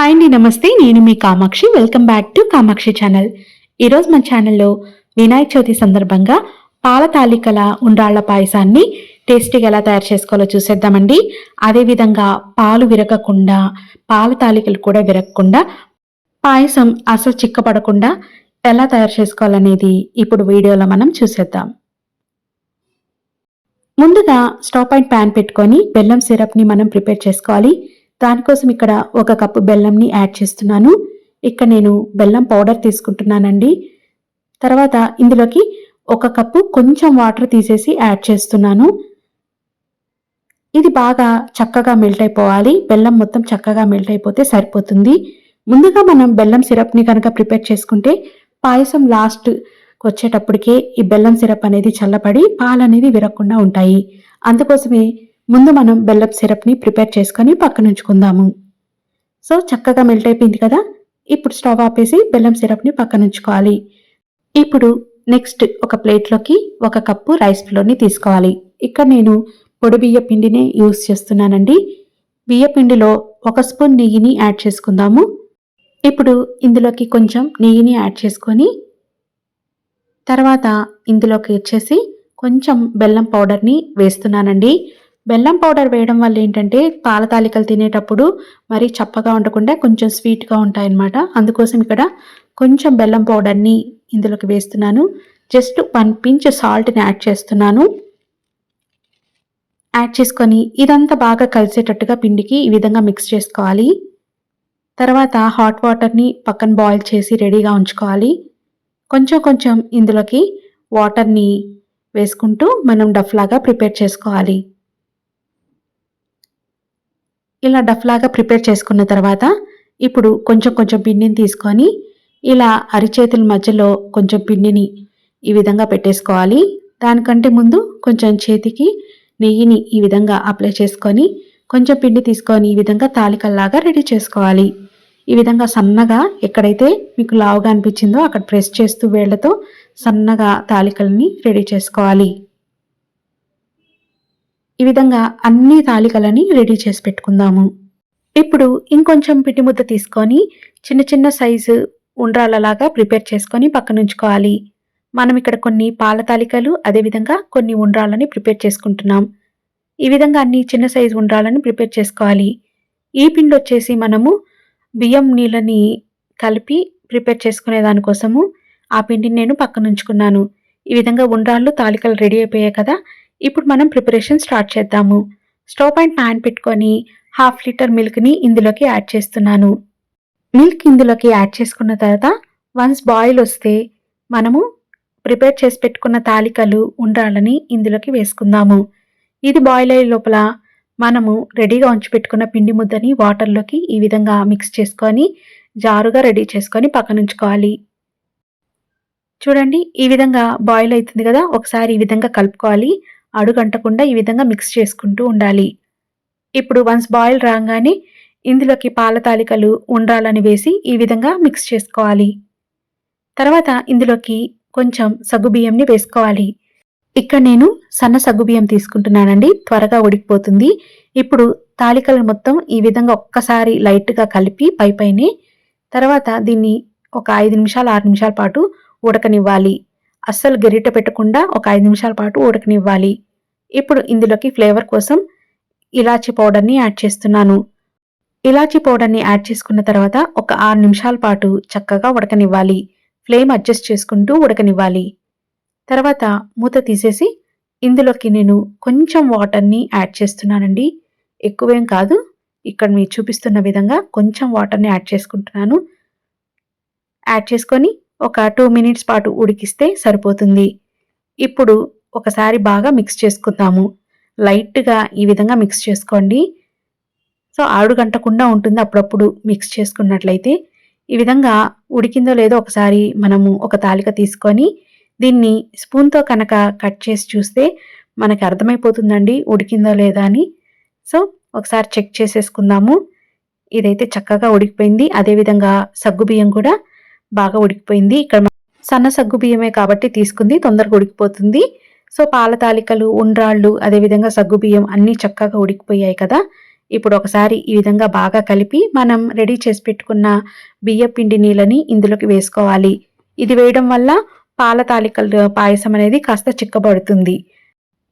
Hi అండి నమస్తే. నేను మీ Kamakshi. Welcome back to Kamakshi channel ఈరోజు మన ఛానల్లో వినాయక చవితి సందర్భంగా పాల తాలికల ఉండ్రాళ్ళ పాయసాన్ని టేస్టీగా ఎలా తయారు చేసుకోవాలో చూసేద్దామండి. అదేవిధంగా పాలు విరగకుండా పాల తాలికలు కూడా విరగకుండా పాయసం అసలు చిక్కపడకుండా ఎలా తయారు చేసుకోవాలనేది ఇప్పుడు వీడియోలో మనం చూసేద్దాం. ముందుగా స్టవ్ పైన ప్యాన్ పెట్టుకొని బెల్లం సిరప్ని మనం ప్రిపేర్ చేసుకోవాలి. దానికోసం ఇక్కడ ఒక కప్పు బెల్లంని యాడ్ చేస్తున్నాను. ఇక్కడ నేను బెల్లం పౌడర్ తీసుకుంటున్నానండి. తర్వాత ఇందులోకి ఒక కప్పు కొంచెం వాటర్ తీసేసి యాడ్ చేస్తున్నాను. ఇది బాగా చక్కగా మెల్ట్ అయిపోవాలి. బెల్లం మొత్తం చక్కగా మెల్ట్ అయిపోతే సరిపోతుంది. ముందుగా మనం బెల్లం సిరప్ని కనుక ప్రిపేర్ చేసుకుంటే పాయసం లాస్ట్ వచ్చేటప్పటికే ఈ బెల్లం సిరప్ అనేది చల్లబడి పాలు అనేది విరగకుండా ఉంటాయి. అందుకోసమే ముందు మనం బెల్లం సిరప్ని ప్రిపేర్ చేసుకొని పక్కన ఉంచుకుందాము. సో చక్కగా మెల్ట్ అయిపోయింది కదా? ఇప్పుడు స్టవ్ ఆపేసి బెల్లం సిరప్ని పక్కన ఉంచుకోవాలి. ఇప్పుడు నెక్స్ట్ ఒక ప్లేట్లోకి ఒక కప్పు రైస్ ఫ్లోర్ని తీసుకోవాలి. ఇక్కడ నేను పొడి బియ్య పిండినే యూస్ చేస్తున్నానండి. బియ్య పిండిలో ఒక స్పూన్ నెయ్యిని యాడ్ చేసుకుందాము. ఇప్పుడు ఇందులోకి కొంచెం నెయ్యిని యాడ్ చేసుకొని తర్వాత ఇందులోకి వచ్చేసి కొంచెం బెల్లం పౌడర్ని వేస్తున్నానండి. బెల్లం పౌడర్ వేయడం వల్ల ఏంటంటే పాలతాలికలు తినేటప్పుడు మరి చప్పగా ఉండకుండా కొంచెం స్వీట్గా ఉంటాయన్నమాట. అందుకోసం ఇక్కడ కొంచెం బెల్లం పౌడర్ని ఇందులోకి వేస్తున్నాను. జస్ట్ వన్ పించ్ సాల్ట్ని యాడ్ చేస్తున్నాను. యాడ్ చేసుకొని ఇదంతా బాగా కలిసేటట్టుగా పిండికి ఈ విధంగా మిక్స్ చేసుకోవాలి. తర్వాత హాట్ వాటర్ని పక్కన బాయిల్ చేసి రెడీగా ఉంచుకోవాలి. కొంచెం కొంచెం ఇందులోకి వాటర్ని వేసుకుంటూ మనం డఫ్లాగా ప్రిపేర్ చేసుకోవాలి. ఇలా డఫ్లాగా ప్రిపేర్ చేసుకున్న తర్వాత ఇప్పుడు కొంచెం కొంచెం పిండిని తీసుకొని ఇలా అరిచేతుల మధ్యలో కొంచెం పిండిని ఈ విధంగా పెట్టేసుకోవాలి. దానికంటే ముందు కొంచెం చేతికి నెయ్యిని ఈ విధంగా అప్లై చేసుకొని కొంచెం పిండి తీసుకొని ఈ విధంగా తాలికల్లాగా రెడీ చేసుకోవాలి. ఈ విధంగా సన్నగా ఎక్కడైతే మీకు లావుగా అనిపించిందో అక్కడ ప్రెస్ చేస్తూ వేళ్ళతో సన్నగా తాలికల్ని రెడీ చేసుకోవాలి. ఈ విధంగా అన్ని తాలికలని రెడీ చేసి పెట్టుకుందాము. ఇప్పుడు ఇంకొంచెం పిండి ముద్ద తీసుకొని చిన్న చిన్న సైజు ఉండ్రాలలాగా ప్రిపేర్ చేసుకొని పక్కన ఉంచుకోవాలి మనం ఇక్కడ కొన్ని పాల తాలికలు అదేవిధంగా కొన్ని ఉండ్రాలని ప్రిపేర్ చేసుకుంటున్నాం. ఈ విధంగా అన్ని చిన్న సైజు ఉండ్రాలను ప్రిపేర్ చేసుకోవాలి. ఈ పిండి వచ్చేసి మనము బియ్యం నీళ్ళని కలిపి ప్రిపేర్ చేసుకునే దానికోసము ఆ పిండిని నేను పక్కన ఉంచుకున్నాను ఈ విధంగా ఉండ్రాళ్ళు తాలికలు రెడీ అయిపోయాయి కదా ఇప్పుడు మనం ప్రిపరేషన్ స్టార్ట్ చేద్దాము. స్టవ్ పైన ప్యాన్ పెట్టుకొని హాఫ్ లీటర్ మిల్క్ని ఇందులోకి యాడ్ చేస్తున్నాను. మిల్క్ ఇందులోకి యాడ్ చేసుకున్న తర్వాత వన్స్ బాయిల్ వస్తే మనము ప్రిపేర్ చేసి పెట్టుకున్న తాలికలు ఉండాలని ఇందులోకి వేసుకుందాము. ఇది బాయిల్ అయ్యే లోపల మనము రెడీగా ఉంచిపెట్టుకున్న పిండి ముద్దని వాటర్లోకి ఈ విధంగా మిక్స్ చేసుకొని జారుగా రెడీ చేసుకొని పక్కనుంచుకోవాలి చూడండి ఈ విధంగా బాయిల్ అవుతుంది కదా? ఒకసారి ఈ విధంగా కలుపుకోవాలి. అడుగంటకుండా ఈ విధంగా మిక్స్ చేసుకుంటూ ఉండాలి. ఇప్పుడు వన్స్ బాయిల్ రాగానే ఇందులోకి పాల తాలికలు ఉండాలని వేసి ఈ విధంగా మిక్స్ చేసుకోవాలి. తర్వాత ఇందులోకి కొంచెం సగ్గుబియ్యంని వేసుకోవాలి. ఇక్కడ నేను సన్న సగ్గుబియ్యం తీసుకుంటున్నానండి. త్వరగా ఉడికిపోతుంది. ఇప్పుడు తాలికలు మొత్తం ఈ విధంగా ఒక్కసారి లైట్గా కలిపి పై పైనే తర్వాత దీన్ని ఒక ఐదు నిమిషాలు ఆరు నిమిషాల పాటు ఉడకనివ్వాలి. అస్సలు గరిట పెట్టకుండా ఒక ఐదు నిమిషాల పాటు ఉడకనివ్వాలి. ఇప్పుడు ఇందులోకి ఫ్లేవర్ కోసం ఇలాచీ పౌడర్ని యాడ్ చేస్తున్నాను. ఇలాచీ పౌడర్ని యాడ్ చేసుకున్న తర్వాత ఒక ఆరు నిమిషాల పాటు చక్కగా ఉడకనివ్వాలి. ఫ్లేమ్ అడ్జస్ట్ చేసుకుంటూ ఉడకనివ్వాలి. తర్వాత మూత తీసేసి ఇందులోకి నేను కొంచెం వాటర్ని యాడ్ చేస్తున్నానండి. ఎక్కువేం కాదు ఇక్కడ మీరు చూపిస్తున్న విధంగా కొంచెం వాటర్ని యాడ్ చేసుకుంటున్నాను. యాడ్ చేసుకొని ఒక టూ మినిట్స్ పాటు ఉడికిస్తే సరిపోతుంది. ఇప్పుడు ఒకసారి బాగా మిక్స్ చేసుకుందాము. లైట్గా ఈ విధంగా మిక్స్ చేసుకోండి. సో ఆడుగంటకుండా ఉంటుంది అప్పుడప్పుడు మిక్స్ చేసుకున్నట్లయితే. ఈ విధంగా ఉడికిందో లేదో ఒకసారి మనము ఒక తాలిక తీసుకొని దీన్ని స్పూన్తో కనుక కట్ చేసి చూస్తే మనకి అర్థమైపోతుందండి ఉడికిందో లేదా అని. సో ఒకసారి చెక్ చేసేసుకుందాము. ఇదైతే చక్కగా ఉడికిపోయింది. అదేవిధంగా సగ్గు బియ్యం కూడా బాగా ఉడికిపోయింది. ఇక్కడ సన్న సగ్గు బియ్యమే కాబట్టి తీసుకుంది. తొందరగా ఉడికిపోతుంది. సో పాల తాలికలు ఉండ్రాళ్ళు అదేవిధంగా సగ్గు బియ్యం అన్నీ చక్కగా ఉడికిపోయాయి కదా. ఇప్పుడు ఒకసారి ఈ విధంగా బాగా కలిపి మనం రెడీ చేసి పెట్టుకున్న బియ్య పిండి నీళ్ళని ఇందులోకి వేసుకోవాలి. ఇది వేయడం వల్ల పాల తాలికల పాయసం అనేది కాస్త చిక్కబడుతుంది.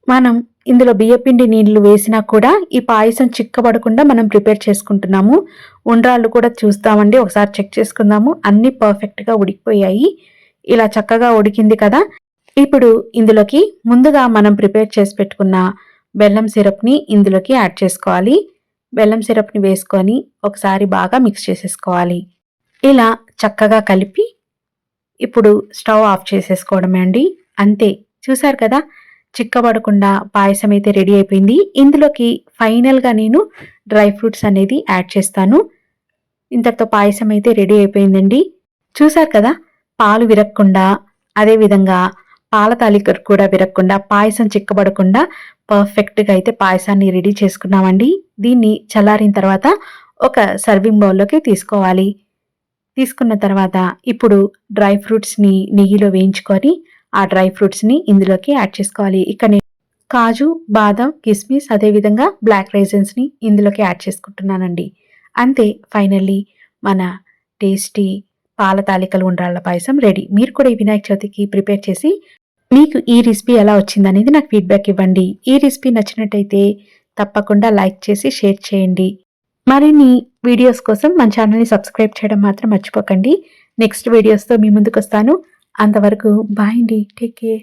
మనం ఇందులో బియ్యపిండి నీళ్ళు వేసినా కూడా ఈ పాయసం చిక్కబడకుండా మనం ప్రిపేర్ చేసుకుంటున్నాము. ఉండ్రాళ్ళు కూడా చూస్తామండి. ఒకసారి చెక్ చేసుకుందాము. అన్నీ పర్ఫెక్ట్గా ఉడికిపోయాయి. ఇలా చక్కగా ఉడికింది కదా. ఇప్పుడు ఇందులోకి ముందుగా మనం ప్రిపేర్ చేసి పెట్టుకున్న బెల్లం సిరప్ని ఇందులోకి యాడ్ చేసుకోవాలి. బెల్లం సిరప్ని వేసుకొని ఒకసారి బాగా మిక్స్ చేసేసుకోవాలి. ఇలా చక్కగా కలిపి ఇప్పుడు స్టవ్ ఆఫ్ చేసేసుకోవడమే అండి. అంతే. చూసారు కదా? చిక్కబడకుండా పాయసం అయితే రెడీ అయిపోయింది. ఇందులోకి ఫైనల్గా నేను డ్రై ఫ్రూట్స్ అనేది యాడ్ చేస్తాను. ఇంతటితో పాయసం అయితే రెడీ అయిపోయిందండి. చూసారు కదా పాలు విరక్కుండా అదేవిధంగా పాల తాలిక కూడా విరక్కుండా పాయసం చిక్కబడకుండా పర్ఫెక్ట్గా అయితే పాయసాన్ని రెడీ చేసుకున్నామండి. దీన్ని చల్లారిన తర్వాత ఒక సర్వింగ్ బౌల్లోకి తీసుకోవాలి. తీసుకున్న తర్వాత ఇప్పుడు డ్రై ఫ్రూట్స్ని నెయ్యిలో వేయించుకొని ఆ డ్రై ఫ్రూట్స్ని ఇందులోకి యాడ్ చేసుకోవాలి. ఇక్కడ నేను కాజు బాదం కిస్మిస్ అదేవిధంగా బ్లాక్ రైజన్స్ని ఇందులోకి యాడ్ చేసుకుంటున్నానండి. అంతే ఫైనల్లీ మన టేస్టీ పాల తాలికలు ఉండ్రాళ్ళ పాయసం రెడీ. మీరు కూడా ఈ వినాయక చవితికి ప్రిపేర్ చేసి మీకు ఈ రెసిపీ ఎలా వచ్చిందనేది నాకు ఫీడ్బ్యాక్ ఇవ్వండి. ఈ రెసిపీ నచ్చినట్టయితే తప్పకుండా లైక్ చేసి షేర్ చేయండి. మరిన్ని వీడియోస్ కోసం మన ఛానల్ని సబ్స్క్రైబ్ చేయడం మాత్రం మర్చిపోకండి. నెక్స్ట్ వీడియోస్తో మీ ముందుకు వస్తాను. అంతవరకు బాయ్ అండి. Take care